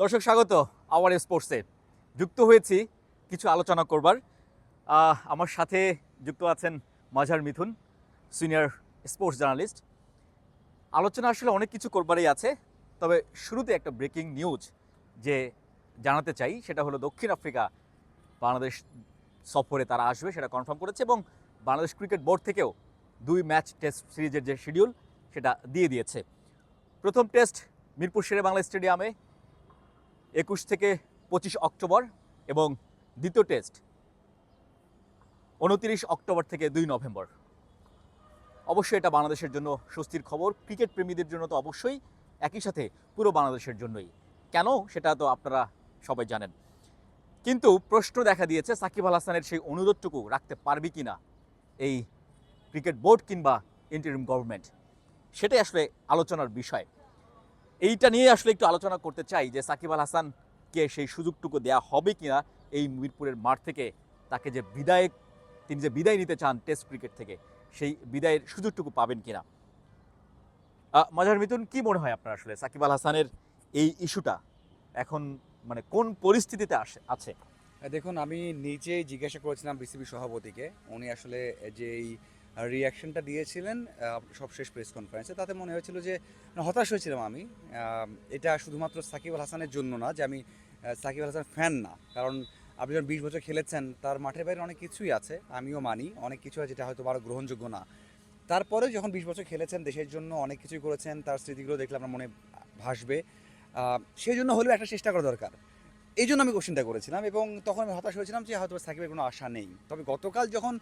দর্শক, স্বাগত আওয়ার স্পোর্টসে। যুক্ত হয়েছি কিছু আলোচনা করবার। আমার সাথে যুক্ত আছেন Mazhar Mithun, senior sports journalist. আলোচনা আসলে অনেক কিছু করবারই আছে, তবে শুরুতে একটা ব্রেকিং নিউজ যে জানাতে চাই, সেটা হলো দক্ষিণ আফ্রিকা বাংলাদেশ সফরে তারা আসবে, সেটা কনফার্ম করেছে এবং বাংলাদেশ ক্রিকেট বোর্ড থেকেও দুই ম্যাচ টেস্ট সিরিজের যে শিডিউল সেটা দিয়ে দিয়েছে। প্রথম টেস্ট মিরপুর শেরে বাংলা স্টেডিয়ামে একুশ থেকে পঁচিশ অক্টোবর এবং দ্বিতীয় টেস্ট উনতিরিশ অক্টোবর থেকে দুই নভেম্বর। অবশ্যই এটা বাংলাদেশের জন্য স্বস্তির খবর। ক্রিকেট প্রেমীদের জন্য তো অবশ্যই একই সাথে পুরো বাংলাদেশের জন্যই। কেন? সেটা তো আপনারা সবাই জানেন। কিন্তু প্রশ্ন দেখা দিয়েছে, সাকিব আল হাসানের সেই অনুরোধটুকু রাখতে পারবে কি না এই ক্রিকেট বোর্ড কিংবা ইন্টারিম গভর্নমেন্ট সেটাই আসলে আলোচনার বিষয়। এইটা নিয়ে আসলে একটু আলোচনা করতে চাই যে সাকিব আল হাসানকে সেই সুযোগটুকু দেওয়া হবে কিনা এই মিরপুরের মাঠ থেকে, তাকে যে বিদায়, তিনি যে বিদায় নিতে চান টেস্ট ক্রিকেট থেকে, সেই বিদায়ের সুযোগটুকু পাবেন কিনা? মজার মিথুন কি মনে হয় আপনার আসলে সাকিব আল হাসানের এই ইস্যুটা? এখন মানে কোন পরিস্থিতিতে আসে, আছে? দেখুন, আমি নিজেই জিজ্ঞাসা করেছিলাম বিসিবি সভাপতিকে। উনি আসলে যেই রিয়াকশনটা দিয়েছিলেন সবশেষ প্রেস কনফারেন্সে তাতে মনে হয়েছিল যে হতাশ হয়েছিলাম আমি। এটা শুধুমাত্র সাকিব আল হাসানের জন্য না, যে আমি সাকিব আল হাসান ফ্যান না। কারণ আপনি যখন বিশ বছর খেলেছেন, তার মাঠের বাইরে অনেক কিছুই আছে, আমিও মানি। অনেক কিছু আছে যেটা হয়তো আরও গ্রহণযোগ্য না। তারপরে যখন বিশ বছর খেলেছেন, দেশের জন্য অনেক কিছুই করেছেন, তার স্মৃতিগুলো দেখলে আমার মনে ভাসবে। সেই জন্য হলেও একটা চেষ্টা করা দরকার। এই জন্য আমি কোশ্চেনটা করেছিলাম এবং তখন আমি হতাশ হয়েছিলাম যে হয়তো সাকিবের কোনো আশা নেই। তবে গতকাল যখন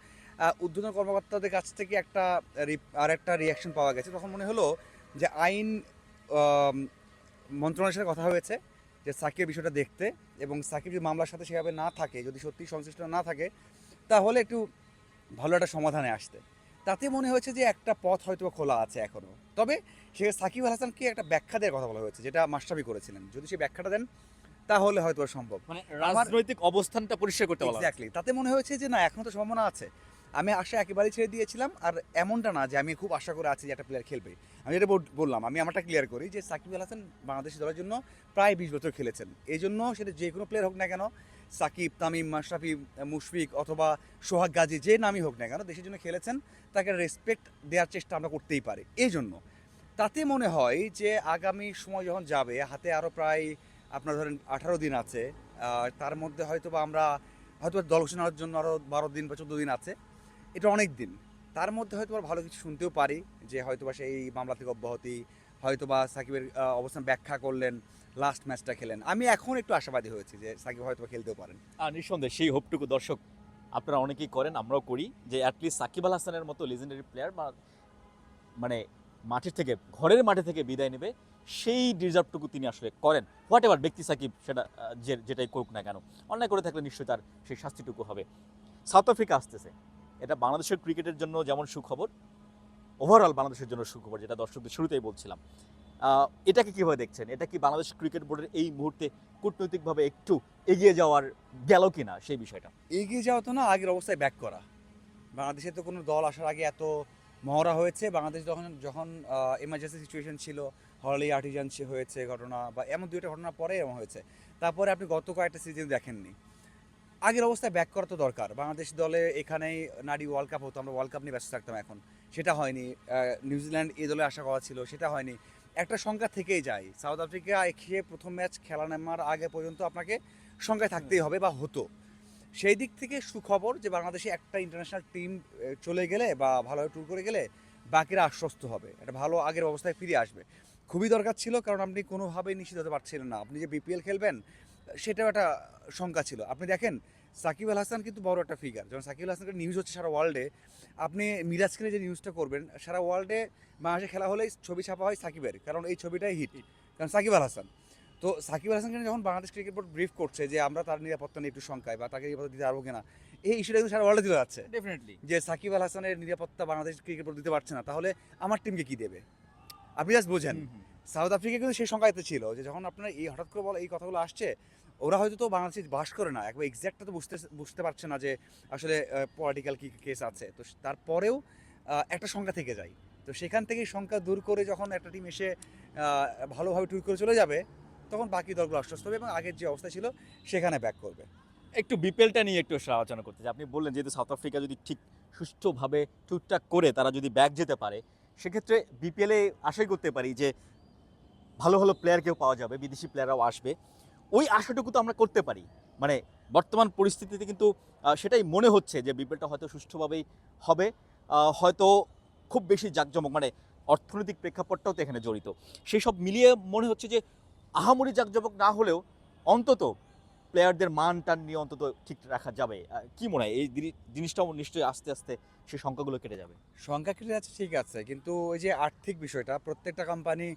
উদ্বোধন কর্মকর্তাদের কাছ থেকে একটা আর একটা রিয়াকশন পাওয়া গেছে, তখন মনে হলো যে আইন মন্ত্রণালয়ের সাথে কথা হয়েছে যে সাকিবের বিষয়টা দেখতে এবং সাকিব যদি মামলার সাথে সেভাবে না থাকে, যদি সত্যি সংশ্লিষ্ট না থাকে, তাহলে একটু ভালো একটা সমাধানে আসতে। তাতে মনে হয়েছে যে একটা পথ হয়তো খোলা আছে এখনও তবে সে সাকিব আল হাসানকে একটা ব্যাখ্যা দেওয়ার কথা বলা হয়েছে, যেটা মাস্টাবি করেছিলেন। যদি সে ব্যাখ্যাটা দেন তাহলে হয়তো সম্ভব। মানে রাজনৈতিক অবস্থানটা পরিষ্কার করতে হয়েছে। এক্স্যাক্টলি তাতে মনে হয়েছে যে না এখনও তো সম্ভাবনা আছে। আমি আশা একেবারেই ছেড়ে দিয়েছিলাম আর এমনটা না যে আমি খুব আশা করে আছি যে একটা প্লেয়ার খেলবে। আমি যেটা বললাম আমি আমারটা ক্লিয়ার করি যে সাকিব আল হাসান বাংলাদেশ দলের জন্য প্রায় বিশ বছর খেলেছেন। এই জন্য সেটা যে কোনো প্লেয়ার হোক না কেন সাকিব তামিম মাশরাফি মুশফিক অথবা সোহাগ গাজী যে নামই হোক না কেন দেশের জন্য খেলেছেন তাকে রেসপেক্ট দেওয়ার চেষ্টা আমরা করতেই পারি। এই জন্য তাতে মনে হয় যে আগামী সময় যখন যাবে হাতে আরও প্রায় আপনার ধরেন আঠারো দিন আছে তার মধ্যে হয়তো বা আমরা হয়তো দল ঘোষণার জন্য আরও বারো দিন বা চোদ্দ দিন আছে। এটা অনেক দিন। তার মধ্যে হয়তো ভালো কিছু শুনতেও পারি, যে হয়তো বা সেই মামলা থেকে অব্যাহতি হয়তো বা সাকিবের অবস্থান ব্যাখ্যা করলেন লাস্ট ম্যাচটা খেলেন। আমি এখন একটু আশাবাদী হয়েছি যে সাকিব হয়তো খেলতেও পারেন। আর নিঃসন্দেহে সেই হোপটুকু দর্শক আপনারা অনেকেই করেন, আমরাও করি, যে অ্যাটলিস্ট সাকিব আল হাসানের মতো লেজেন্ডারি প্লেয়ার বা মানে মাঠের থেকে, ঘরের মাঠে থেকে বিদায় নেবে। সেই ডিজার্ভটুকু তিনি আসলে করেন। হোয়াট এভার ব্যক্তি সাকিব সেটা যে, যেটাই করুক না কেন, অন্যায় করে থাকলে নিশ্চয়ই তার সেই শাস্তিটুকু হবে। সাউথ আফ্রিকা আসতেছে। এটা বাংলাদেশের ক্রিকেটের জন্য যেমন সুখবর ওভারঅল বাংলাদেশের জন্য সুখবর, যেটা দর্শকদের শুরুতেই বলছিলাম। এটাকে কীভাবে দেখছেন? এটা কি বাংলাদেশ ক্রিকেট বোর্ডের এই মুহূর্তে কূটনৈতিকভাবে একটু এগিয়ে যাওয়ার গেল কি না সেই বিষয়টা? এগিয়ে যাওয়া তো না, আগের অবস্থায় ব্যাক করা। বাংলাদেশে তো কোনো দল আসার আগে এত মহড়া হয়েছে। বাংলাদেশ যখন যখন এমার্জেন্সি সিচুয়েশন ছিল হলি আর্টিজান হয়েছে ঘটনা বা এমন দুইটা ঘটনা পরে এমন হয়েছে। তারপরে আপনি গত কয়েকটা সিজন দেখেননি। আগের অবস্থায় ব্যাক করা তো দরকার। বাংলাদেশ দলে এখানেই নারী ওয়ার্ল্ড কাপ হতো, আমরা ওয়ার্ল্ড কাপ নিয়ে ব্যস্ত থাকতাম এখন। সেটা হয়নি। নিউজিল্যান্ড এই দলে আশা করা ছিল, সেটা হয়নি। একটা সংখ্যা থেকেই যায়। সাউথ আফ্রিকা খেয়ে প্রথম ম্যাচ খেলা নামার আগে পর্যন্ত আপনাকে সংখ্যায় থাকতেই হবে বা হতো। সেই দিক থেকে সুখবর যে বাংলাদেশে একটা ইন্টারন্যাশনাল টিম চলে গেলে বা ভালোভাবে ট্যুর করে গেলে বাকিরা আশ্বস্ত হবে। একটা ভালো আগের অবস্থায় ফিরে আসবে। খুবই দরকার ছিল কারণ আপনি কোনোভাবেই নিশ্চিত হতে পারছিলেন না। আপনি যে বিপিএল খেলবেন সেটাও একটা শঙ্কা ছিল। আপনি দেখেন সাকিব আল হাসান কিন্তু বড় একটা ফিগার যখন সাকিব আল হাসানের নিউজ হচ্ছে সারা ওয়ার্ল্ডে আপনি মিরাজ খেলে যে নিউজটা করবেন সারা ওয়ার্ল্ডে মাসে খেলা হলেই ছবি ছাপা হয় সাকিবের কারণ এই ছবিটাই হিট কারণ সাকিব আল হাসান। তো সাকিব আল হাসানকে যখন বাংলাদেশ ক্রিকেট বোর্ড ব্রিফ করছে যে আমরা তার নিরাপত্তা নিয়ে একটু শঙ্কায় বা তাকে নিরাপত্তা দিতে পারব কিনা এই ইস্যুটা কিন্তু সারা ওয়ার্ল্ডে দিতে যাচ্ছে। ডেফিনেটলি যে সাকিব আল হাসানের নিরাপত্তা বাংলাদেশ ক্রিকেট বোর্ড দিতে পারছে না তাহলে আমার টিমকে কি দেবে? আপনি জাস্ট বোঝেন। সাউথ আফ্রিকা কিন্তু সেই সংখ্যাতে ছিল যে যখন আপনার এই হঠাৎ করে বলা এই কথাগুলো আসছে ওরা হয়তো তো বাংলাদেশে বাস করে না। একবার এক্স্যাক্টটা তো বুঝতে বুঝতে পারছে না যে আসলে পলিটিক্যাল কী কেস আছে। তো তারপরেও একটা সংখ্যা থেকে যায়। তো সেখান থেকেই সংখ্যা দূর করে যখন একটা টিম এসে ভালোভাবে ট্যুর করে চলে যাবে তখন বাকি দলগুলো আশ্বস্ত হবে এবং আগের যে অবস্থা ছিল সেখানে ব্যাক করবে। একটু বিপিএলটা নিয়ে একটু আলোচনা করতে চাই। আপনি বললেন যেহেতু সাউথ আফ্রিকা যদি ঠিক সুষ্ঠুভাবে টুকটাক করে তারা যদি ব্যাক যেতে পারে সেক্ষেত্রে বিপিএলে আশাই করতে পারি যে ভালো ভালো প্লেয়ার কেউ পাওয়া যাবে, বিদেশি প্লেয়াররাও আসবে। ওই আশাটুকু তো আমরা করতে পারি। মানে বর্তমান পরিস্থিতিতে কিন্তু সেটাই মনে হচ্ছে যে বিপিএলটা হয়তো সুষ্ঠুভাবেই হবে। হয়তো খুব বেশি জাঁকজমক মানে অর্থনৈতিক প্রেক্ষাপটটাও তো এখানে জড়িত। সেই সব মিলিয়ে মনে হচ্ছে যে আহামরি জাঁকজমক না হলেও অন্তত প্লেয়ারদের মান টান নিয়ে অন্তত ঠিক রাখা যাবে। কি মনে হয়? এই জিনি- জিনিসটাও নিশ্চয়ই আস্তে আস্তে সেই সংখ্যাগুলো কেটে যাবে। সংখ্যা কেটে যাচ্ছে, ঠিক আছে। কিন্তু ওই যে আর্থিক বিষয়টা, প্রত্যেকটা কোম্পানি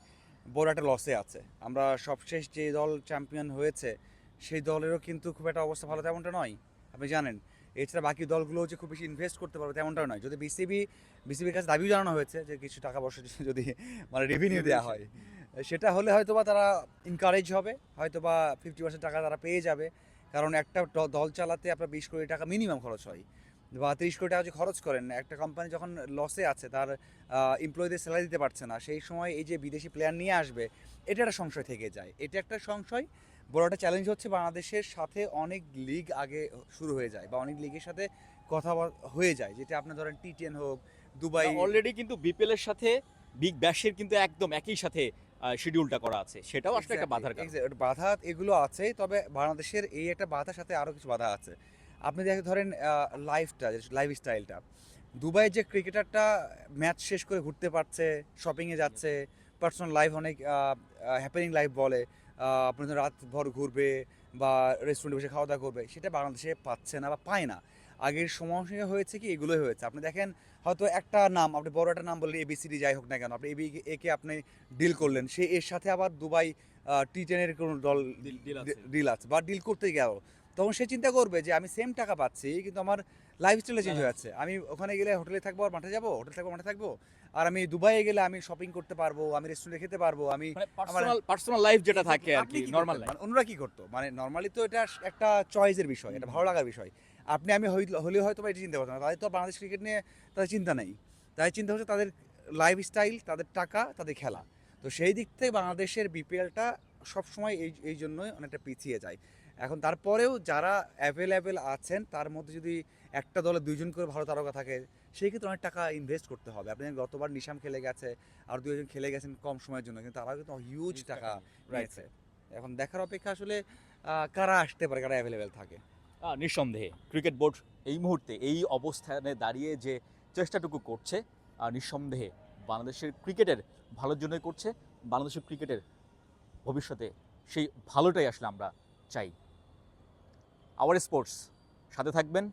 বড় একটা লসে আছে। আমরা সবশেষ যে দল চ্যাম্পিয়ন হয়েছে, সেই দলেরও কিন্তু খুব একটা অবস্থা ভালো তেমনটা নয়, আপনি জানেন। এছাড়া বাকি দলগুলো যে খুব বেশি ইনভেস্ট করতে পারবে তেমনটাও নয়। যদি বিসিবি বিসিবির কাছে দাবিও জানানো হয়েছে যে কিছু টাকা পয়সা যদি মানে রেভিনিউ দেওয়া হয় সেটা হলে হয়তোবা তারা ইনকারেজ হবে হয়তোবা ফিফটি পার্সেন্ট টাকা তারা পেয়ে যাবে। কারণ একটা দল চালাতে আপনার বিশ কোটি টাকা মিনিমাম খরচ হয়। বা তিরিশ কোটি টাকা যদি খরচ করেন একটা কোম্পানি যখন লসে আছে তার এমপ্লয়ীদের স্যালারি দিতে পারছে না সেই সময় এই যে বিদেশি প্লেয়ার নিয়ে আসবে এটা একটা সংশয় থেকে যায়। এটা একটা সংশয়। বড় একটা চ্যালেঞ্জ হচ্ছে বাংলাদেশের সাথে অনেক লিগ আগে শুরু হয়ে যায় বা অনেক লিগের সাথে কথা হয়ে যায়। যেটা আপনার ধরেন টি টেন হোক দুবাই অলরেডি কিন্তু বিপিএল এর সাথে বিগ ব্যাশের কিন্তু একদম একই সাথে শিডিউলটা করা আছে। সেটাও আসলে একটা বাধার বাধা এগুলো আছে তবে বাংলাদেশের এই একটা বাধার সাথে আরও কিছু বাধা আছে। আপনি দেখে ধরেন লাইফটা লাইফ স্টাইলটা দুবাইয়ের যে ক্রিকেটারটা ম্যাচ শেষ করে ঘুরতে পারছে শপিংয়ে যাচ্ছে পার্সোনাল লাইফ অনেক হ্যাপেনিং লাইফ বলে আপনি রাত ভর ঘুরবে বা রেস্টুরেন্টে বসে খাওয়া দাওয়া করবে সেটা বাংলাদেশে পাচ্ছে না বা পায় না। আগের সমস্যা হয়েছে কি? এগুলোই হয়েছে। আপনি দেখেন হয়তো একটা নাম আপনি বড় একটা নাম বললেন এবিসিডি যাই হোক না কেন আপনি এবি একে আপনি ডিল করলেন সে এর সাথে আবার দুবাই টি টেনের কোনো দল। ডিল আছে। বা ডিল করতে গেল। তখন সে চিন্তা করবে যে আমি সেম টাকা পাচ্ছি কিন্তু আমার লাইফস্টাইলে চেঞ্জ হয়ে যাচ্ছে। আমি ওখানে গেলে হোটেলে থাকব আর মাঠে যাব? হোটেল থাকব মাঠে থাকব? আর আমি দুবাইয়ে গেলে আমি শপিং করতে পারব আমি রেস্টুরেন্টে খেতে পারব আমি মানে পার্সোনাল পার্সোনাল লাইফ যেটা থাকে আর কি নর্মাল মানে অন্যরা কি করতো? মানে নর্মালি তো এটা একটা চয়েসের বিষয় এটা ভালো লাগার বিষয়। আপনি আমি হলে হয়তো বা এটা চিন্তা করতাম না। তাদের তো বাংলাদেশ ক্রিকেট নিয়ে তাদের চিন্তা নেই। তাদের চিন্তা হচ্ছে তাদের লাইফ স্টাইল তাদের টাকা তাদের খেলা। তো সেই দিক থেকে বাংলাদেশের বিপিএলটা সবসময় এই এই জন্যই অনেকটা পিছিয়ে যায়। এখন তারপরেও যারা অ্যাভেলেবেল আছেন তার মধ্যে যদি একটা দলে দুইজন করে ভালো তারকা থাকে সেই ক্ষেত্রে অনেক টাকা ইনভেস্ট করতে হবে। আপনি গতবার নিশাম খেলে গেছে আর দুইজন খেলে গেছেন কম সময়ের জন্য কিন্তু তারাও কিন্তু হিউজ টাকা রয়েছে এখন দেখার অপেক্ষা আসলে কারা আসতে পারে কারা অ্যাভেলেবেল থাকে? নিঃসন্দেহে ক্রিকেট বোর্ড এই মুহূর্তে এই অবস্থানে দাঁড়িয়ে যে চেষ্টাটুকু করছে নিঃসন্দেহে বাংলাদেশের ক্রিকেটের ভালোর জন্যই করছে, বাংলাদেশের ক্রিকেটের ভবিষ্যতে সেই ভালোটাই আসলে আমরা চাই। আওয়ার স্পোর্টস সাথে থাকবেন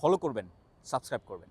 ফলো করবেন সাবস্ক্রাইব করবেন।